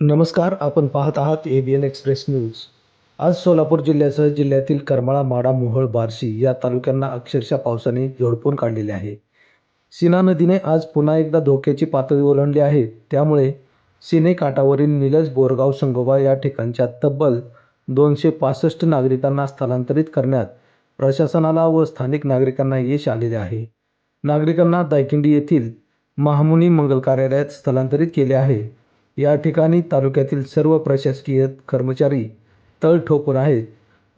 नमस्कार आपण पाहत आहात A B N express news आज सोलापूर जिल्ह्यासह जिल्ह्यातील करमाळा माडा मोहोळ बार्शी या तालुक्यांना अक्षरशः पावसाने झोडपून काढलेले आहे. सीना नदीने आज पुन्हा एकदा धोक्याची पातळी ओलांडली आहे. त्यामुळे सिने काठावरील निलज बोरगाव संगोबा या ठिकाणच्या तब्बल दोनशे पासष्ट नागरिकांना स्थलांतरित करण्यात प्रशासनाला व स्थानिक नागरिकांना यश आलेले आहे. नागरिकांना दायकिंडी येथील महामुनी मंगल कार्यालयात स्थलांतरित केले आहे. या ठिकाणी तालुक्यातील सर्व प्रशासकीय कर्मचारी तळ ठोकून आहेत.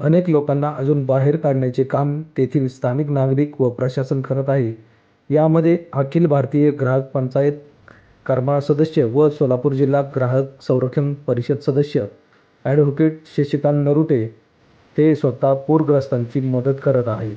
अनेक लोकांना अजून बाहेर काढण्याचे काम तेथील स्थानिक नागरिक व प्रशासन करत आहे. यामध्ये अखिल भारतीय ग्राहक पंचायत करमाळा सदस्य व सोलापूर जिल्हा ग्राहक संरक्षण परिषद सदस्य ॲडव्होकेट शशिकांत नरुटे ते स्वतः पूरग्रस्तांची मदत करत आहेत.